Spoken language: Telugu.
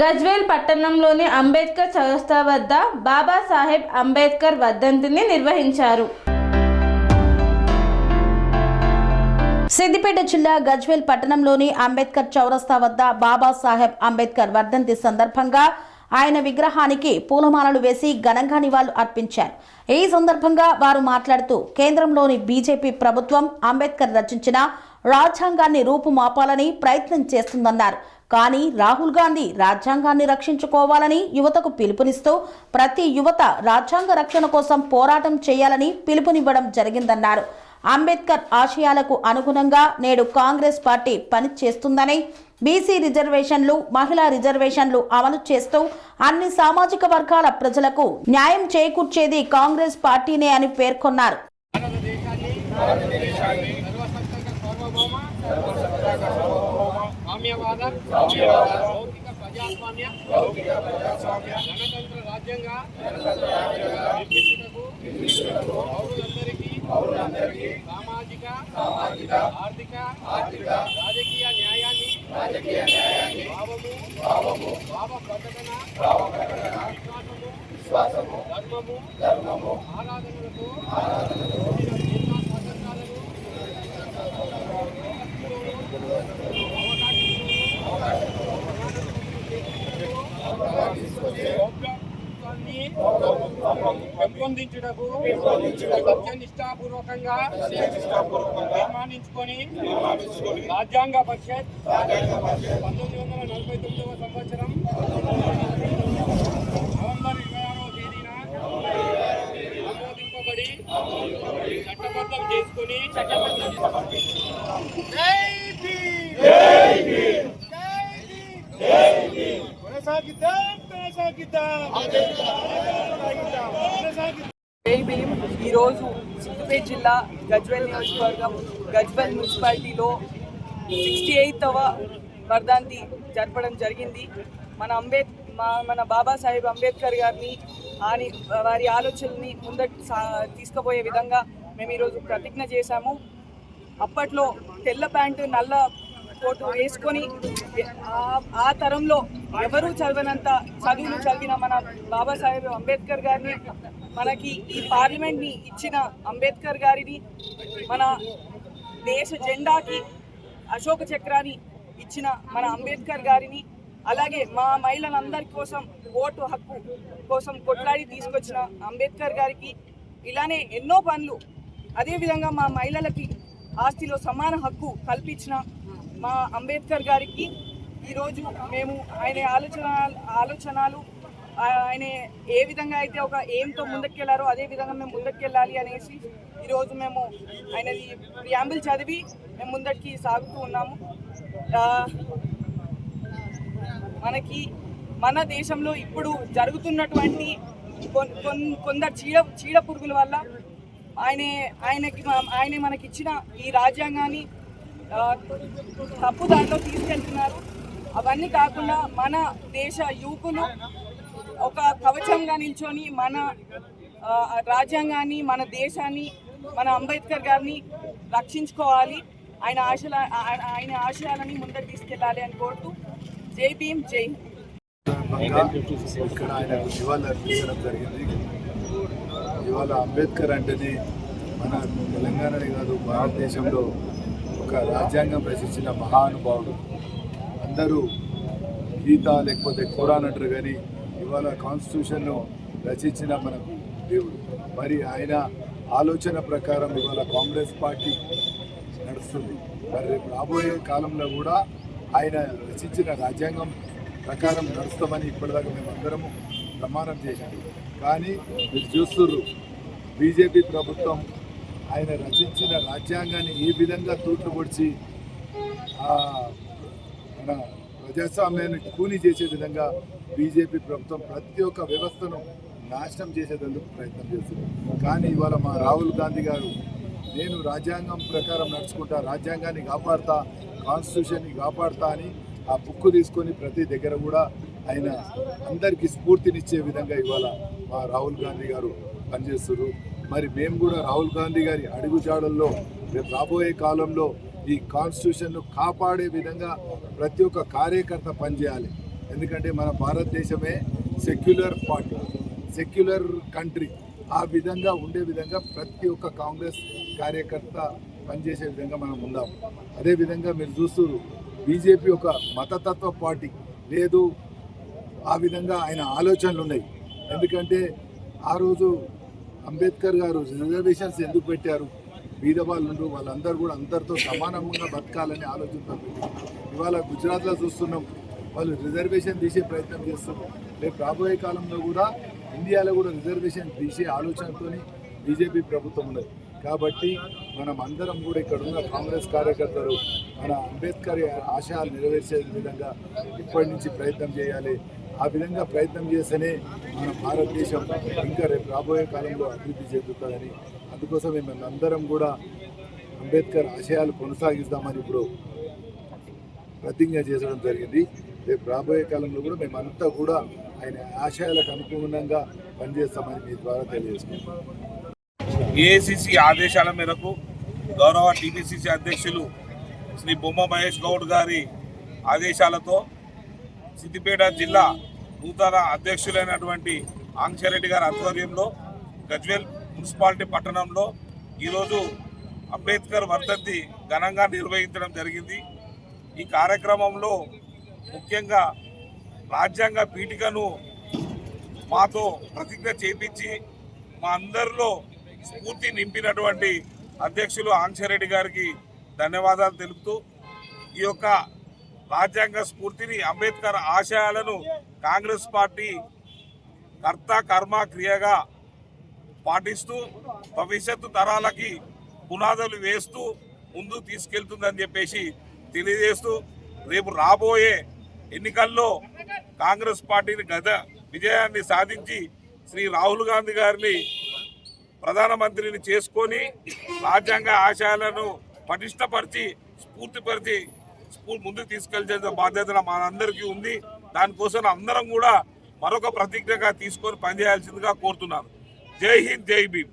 గజ్వేల్ పట్టణంలోని అంబేద్కర్ చౌరస్తా వద్ద బాబాసాహెబ్ అంబేద్కర్ వర్ధంతిని నిర్వహించారు సిద్దిపేట జిల్లా గజ్వేల్ పట్టణంలోని అంబేద్కర్ చౌరస్తా వద్ద బాబాసాహెబ్ అంబేద్కర్ వర్ధంతి సందర్భంగా ఆయన విగ్రహానికి పూలమాలలు వేసి ఘనంగా నివాళులు అర్పించారు ఈ సందర్భంగా వారు మాట్లాడుతూ కేంద్రంలోని బీజేపీ ప్రభుత్వం అంబేద్కర్ రచించిన రాజ్యాంగాన్ని రూపుమాపాలని ప్రయత్నం చేస్తుందన్నారు కానీ రాహుల్ గాంధీ రాజ్యాంగాన్ని రక్షించుకోవాలని యువతకు పిలుపునిస్తూ ప్రతి యువత రాజ్యాంగ రక్షణ కోసం పోరాటం చేయాలని పిలుపునివ్వడం జరిగిందన్నారు అంబేద్కర్ ఆశయాలకు అనుగుణంగా నేడు కాంగ్రెస్ పార్టీ పనిచేస్తుందని బీసీ రిజర్వేషన్లు మహిళా రిజర్వేషన్లు అమలు చేస్తూ అన్ని సామాజిక వర్గాల ప్రజలకు న్యాయం చేకూర్చేది కాంగ్రెస్ పార్టీనే అని పేర్కొన్నారు భారతదేశాన్ని సర్వసత్తాక సార్వభౌమ సామ్యవాద లౌకిక ప్రజాస్వామ్య గణతంత్ర రాజ్యంగా నిర్మించుటకు పౌరులందరికీ సామాజిక ఆర్థిక రాజకీయ న్యాయాన్ని భావము భావ ప్రకటన విశ్వాసము ధర్మము ఆరాధనలకు నిర్వర్తించుటకు సత్యనిష్టాపూర్వకంగా నిర్మాణించుకొని రాజ్యాంగ పరిషత్ పంతొమ్మిది వందల నలభై తొమ్మిదవ సంవత్సరం నవంబర్ ఇరవై ఆరవ తేదీన ఆమోదింపబడి చట్టబద్ధం చేసుకుని కొనసాగిద్దాం కొనసాగిద్దాం జై భీమ్ ఈరోజు సిద్దిపేట జిల్లా గజ్వెల్ నియోజకవర్గం గజ్వెల్ మున్సిపాలిటీలో సిక్స్టీ ఎయిత్వ వర్ధాంతి జరపడం జరిగింది మన అంబేద్ మా మన బాబాసాహెబ్ అంబేద్కర్ గారిని ఆని వారి ఆలోచనని ముందటి తీసుకుపోయే విధంగా మేము ఈరోజు ప్రతిజ్ఞ చేశాము అప్పట్లో తెల్ల ప్యాంటు నల్ల కోటు వేసుకొని ఆ తరంలో ఎవరు చదవనంత చదువులు చదివిన మన బాబాసాహెబ్ అంబేద్కర్ గారిని మనకి ఈ పార్లమెంట్ని ఇచ్చిన అంబేద్కర్ గారిని మన దేశ జెండాకి అశోక చక్రాన్ని ఇచ్చిన మన అంబేద్కర్ గారిని అలాగే మా మహిళలందరి కోసం ఓటు హక్కు కోసం కొట్లాడి తీసుకొచ్చిన అంబేద్కర్ గారికి ఇలానే ఎన్నో పనులు అదేవిధంగా మా మహిళలకి ఆస్తిలో సమాన హక్కు కల్పించిన మా అంబేద్కర్ గారికి ఈరోజు మేము ఆయన ఆలోచన ఆలోచనలు ఆయన ఏ విధంగా అయితే ఒక ఏంతో ముందుకెళ్లారో అదే విధంగా మేము ముందుకెళ్ళాలి అనేసి ఈరోజు మేము ఆయనది ప్రియాంబుల్ చదివి మేము ముందరికి సాగుతూ ఉన్నాము మనకి మన దేశంలో ఇప్పుడు జరుగుతున్నటువంటి కొందరు చీడ చీడ పురుగుల వల్ల ఆయనే ఆయనకి ఆయనే మనకిచ్చిన ఈ రాజ్యాంగాన్ని తప్పు దారిలో తీసుకెళ్తున్నారు అవన్నీ కాకుండా మన దేశ యువకులు ఒక కవచంగా నిల్చొని మన రాజ్యాంగాన్ని మన దేశాన్ని మన అంబేద్కర్ గారిని రక్షించుకోవాలి ఆయన ఆశల ఆయన ఆశయాలని ముందరు తీసుకెళ్ళాలి అని కోరుతూ జై భీమ్ జై ఇవాళ అంబేద్కర్ అంటేనే మన తెలంగాణనే కాదు భారతదేశంలో యొక్క రాజ్యాంగం రచించిన మహానుభావుడు అందరూ గీత లేకపోతే కురాన్ అంటారు కానీ ఇవాళ కాన్స్టిట్యూషన్ను రచించిన మనకు దేవుడు మరి ఆయన ఆలోచన ప్రకారం ఇవాళ కాంగ్రెస్ పార్టీ నడుస్తుంది మరి రేపు రాబోయే కాలంలో కూడా ఆయన రచించిన రాజ్యాంగం ప్రకారం నడుస్తామని ఇప్పటిదాకా అందరము ప్రమాణం చేశాము కానీ మీరు చూస్తున్నారు బీజేపీ ప్రభుత్వం ఆయన రచించిన రాజ్యాంగాన్ని ఏ విధంగా తోట్లు పొడిచి మన ప్రజాస్వామ్యాన్ని కూని చేసే విధంగా బీజేపీ ప్రభుత్వం ప్రతి ఒక్క వ్యవస్థను నాశనం చేసేటందుకు ప్రయత్నం చేస్తుంది కానీ ఇవాళ మా రాహుల్ గాంధీ గారు నేను రాజ్యాంగం ప్రకారం నడుచుకుంటా రాజ్యాంగాన్ని కాపాడుతా కాన్స్టిట్యూషన్ని కాపాడుతా అని ఆ బుక్ తీసుకొని ప్రతి దగ్గర కూడా ఆయన అందరికీ స్ఫూర్తినిచ్చే విధంగా ఇవాళ మా రాహుల్ గాంధీ గారు పనిచేస్తున్నారు మరి మేము కూడా రాహుల్ గాంధీ గారి అడుగుజాడల్లో రేపు రాబోయే కాలంలో ఈ కాన్స్టిట్యూషన్ను కాపాడే విధంగా ప్రతి ఒక్క కార్యకర్త పనిచేయాలి ఎందుకంటే మన భారతదేశమే సెక్యులర్ పార్టీ సెక్యులర్ కంట్రీ ఆ విధంగా ఉండే విధంగా ప్రతి ఒక్క కాంగ్రెస్ కార్యకర్త పనిచేసే విధంగా మనం ఉందాం అదేవిధంగా మీరు చూస్తూ బీజేపీ ఒక మతతత్వ పార్టీ లేదు ఆ విధంగా ఆయన ఆలోచనలు ఉన్నాయి ఎందుకంటే ఆ రోజు అంబేద్కర్ గారు రిజర్వేషన్స్ ఎందుకు పెట్టారు బీద వాళ్ళు వాళ్ళందరూ కూడా అందరితో సమానంగా బతకాలని ఆలోచిస్తారు ఇవాళ గుజరాత్లో చూస్తున్నాం వాళ్ళు రిజర్వేషన్ తీసే ప్రయత్నం చేస్తున్నారు రేపు రాబోయే కాలంలో కూడా ఇండియాలో కూడా రిజర్వేషన్ తీసే ఆలోచనతో బీజేపీ ప్రభుత్వం ఉన్నది కాబట్టి మనం అందరం కూడా ఇక్కడ ఉన్న కాంగ్రెస్ కార్యకర్తలు మన అంబేద్కర్ ఆశయాలు నెరవేర్చే విధంగా ఇప్పటి నుంచి ప్రయత్నం చేయాలి ఆ విధంగా ప్రయత్నం చేస్తేనే మన భారతదేశం ఇంకా రేపు రాబోయే కాలంలో అభివృద్ధి చెందుతుందని అందుకోసం మేము అందరం కూడా అంబేద్కర్ ఆశయాలు కొనసాగిస్తామని ఇప్పుడు ప్రతిజ్ఞ చేసడం జరిగింది రేపు రాబోయే కాలంలో కూడా మేమంతా కూడా ఆయన ఆశయాలకు అనుగుణంగా పనిచేస్తామని మీ ద్వారా తెలియజేసుకుంటాం ఏఐసిసి ఆదేశాల మేరకు గౌరవ టీపీసీసీ అధ్యక్షులు శ్రీ బొమ్మ మహేష్ గౌడ్ గారి ఆదేశాలతో సిద్దిపేట జిల్లా నూతన అధ్యక్షులైనటువంటి ఆంక్షరెడ్డి గారి ఆధ్వర్యంలో గజ్వేల్ మున్సిపాలిటీ పట్టణంలో ఈరోజు అంబేద్కర్ వర్ధంతి ఘనంగా నిర్వహించడం జరిగింది ఈ కార్యక్రమంలో ముఖ్యంగా రాజ్యాంగ పీఠికను మాతో ప్రతిజ్ఞ చేపించి మా అందరిలో స్ఫూర్తి నింపినటువంటి అధ్యక్షులు ఆంక్షరెడ్డి గారికి ధన్యవాదాలు తెలుపుతూ ఈ యొక్క రాజ్యాంగ స్ఫూర్తిని అంబేద్కర్ ఆశయాలను కాంగ్రెస్ పార్టీ కర్త కర్మ క్రియగా పాటిస్తూ భవిష్యత్తు తరాలకి పునాదులు వేస్తూ ముందు తీసుకెళ్తుందని చెప్పేసి తెలియజేస్తూ రేపు రాబోయే ఎన్నికల్లో కాంగ్రెస్ పార్టీని గత విజయాన్ని సాధించి శ్రీ రాహుల్ గాంధీ గారిని ప్రధానమంత్రిని చేసుకొని రాజ్యాంగ ఆశయాలను పటిష్టపరిచి స్ఫూర్తిపరిచి స్కూల్ ముందుకు తీసుకెళ్లే బాధ్యత మనందరికీ ఉంది దానికోసం అందరం కూడా మరొక ప్రతిజ్ఞగా తీసుకొని పనిచేయాల్సిందిగా కోరుతున్నాను జై హింద్ జై భీమ్